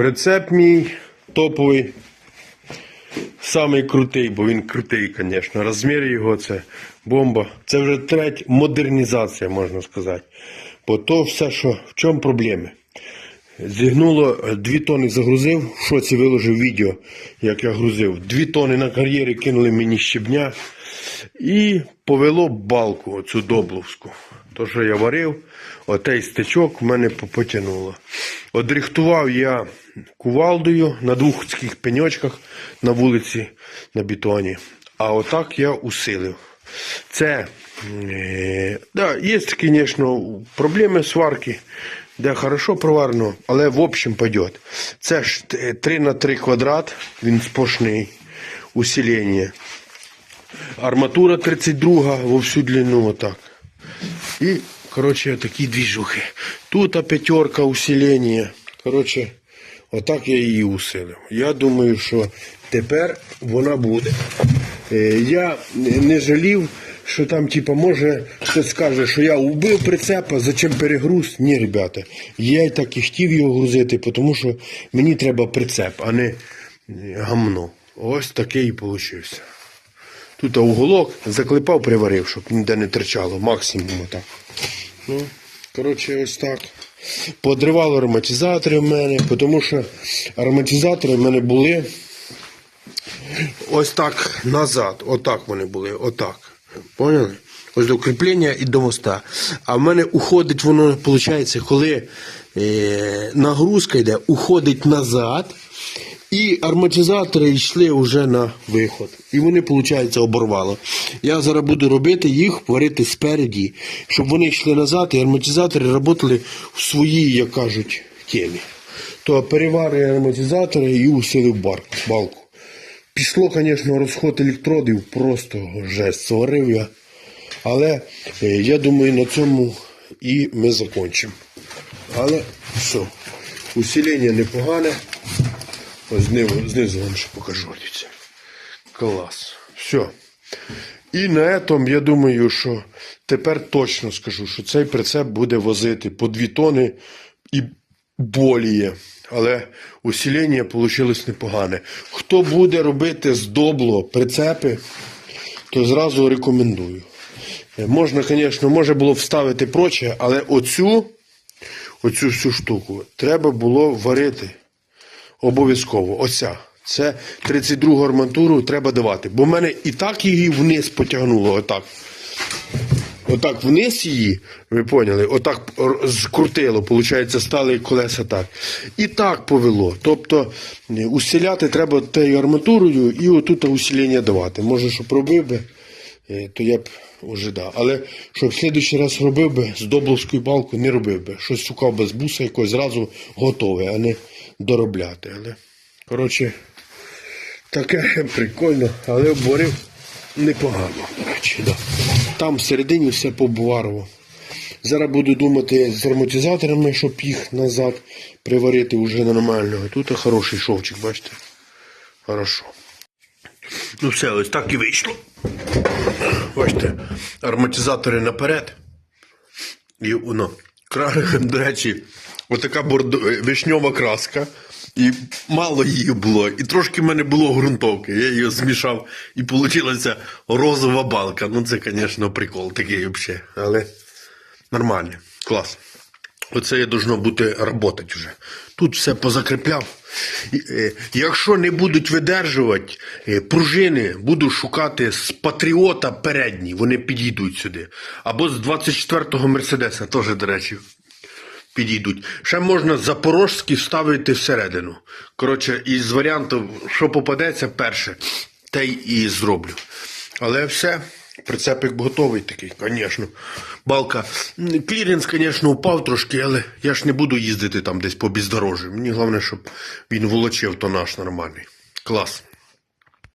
Прицеп мій топовий. Самий крутий, бо він крутий, звісно. Розмір його це бомба. Це вже третя модернізація, можна сказати. Бо то все, що в чому проблеми. Зігнуло е, дві тони загрузив, в шоці виложив відео, як я грузив. Дві тони на кар'єрі кинули мені щебня і повело балку, оцю добловську. То, що я варив, отей стечок в мене по- потягнуло. Одрихтував я кувалдою на двох таких пеньочках на вулиці на бетоні. А отак я усилив. Це, е, да, є, звісно, проблеми сварки, де хорошо проварено, але в общем пойдет. Це ж 3 на 3 квадрат, він сплошний, усилення. Арматура 32 во всю длину, отак. І, коротше, такі двіжухи. Тут а п'ятерка усилення. Коротше, отак я її усилив. Я думаю, що тепер вона буде. Е, Я не жалів, що там, типа, може, хтось скаже, що я убив прицепа, зачем перегруз? Ні, ребята. Я й так і хотів його грузити, тому що мені треба прицеп, а не е, гамно. Ось такий і получився. Тут уголок заклепав, приварив, щоб ніде не тричало, максимум так. Ну, коротше, ось так. Подривало ароматизатори в мене, тому що ароматизатори в мене були ось так назад. Отак вони були, отак. Поняли? Ось до кріплення і до моста. А в мене уходить воно, виходить, коли е, нагрузка йде, уходить назад. І арматизатори йшли вже на виход. І вони, виходить, оборвало. Я зараз буду робити їх, варити спереді, щоб вони йшли назад, і арматизатори працювали в своїй, як кажуть, темі. То переварив ароматизатори і усилив балку. Пішло, звісно, розход електродів, просто жесть. Сварив я. Але е, я думаю, на цьому і ми закінчимо. Але все, усилення непогане. Знизу, знизу вам ще покажу. Дивіться. Клас. Все. І на цьому я думаю, що тепер точно скажу, що цей прицеп буде возити по 2 тони і боліє. Але усилення вийшло непогане. Хто буде робити з добло прицепи, то зразу рекомендую. Е, Можна, звісно, може було вставити проче, але оцю, оцю всю штуку треба було варити. Обов'язково. Оця. Це 32 арматуру треба давати. Бо в мене і так її вниз потягнуло. Отак. Отак вниз її, ви поняли, отак скрутило, виходить, стали колеса так. І так повело. Тобто е, усиляти треба тією арматурою і отут усилення давати. Може, щоб робив би, е, то я б уже да. Але щоб в раз робив би з добловською балкою, не робив би. Щось шукав би з буса якось зразу готове, а не доробляти. Але, коротше, таке прикольно, але обварив непогано. Там всередині все побуварило. Зараз буду думати з ароматизаторами, щоб їх назад приварити вже нормально. Тут хороший шовчик, бачите? Хорошо. Ну все, ось так і вийшло. Бачите, ароматизатори наперед. І воно. Кра- До речі, отака бордо... вишньова краска. І мало її було. І трошки в мене було ґрунтовки. Я її змішав і вийшла розова балка. Ну це, звісно, прикол такий взагалі. Але нормально. Клас. Оце я должно бути працювати вже. Тут все позакріпляв. Е, Якщо не будуть видержувати е, пружини, буду шукати з патріота передні, вони підійдуть сюди. Або з 24-го Мерседеса, теж, до речі, підійдуть. Ще можна запорожські вставити всередину. Коротше, із варіантів, що попадеться перше, те й і зроблю. Але все, прицепик готовий такий, звісно. Балка. Кліренс, звісно, упав трошки, але я ж не буду їздити там десь по бездорожжю. Мені головне, щоб він волочив тонаж нормальний. Клас.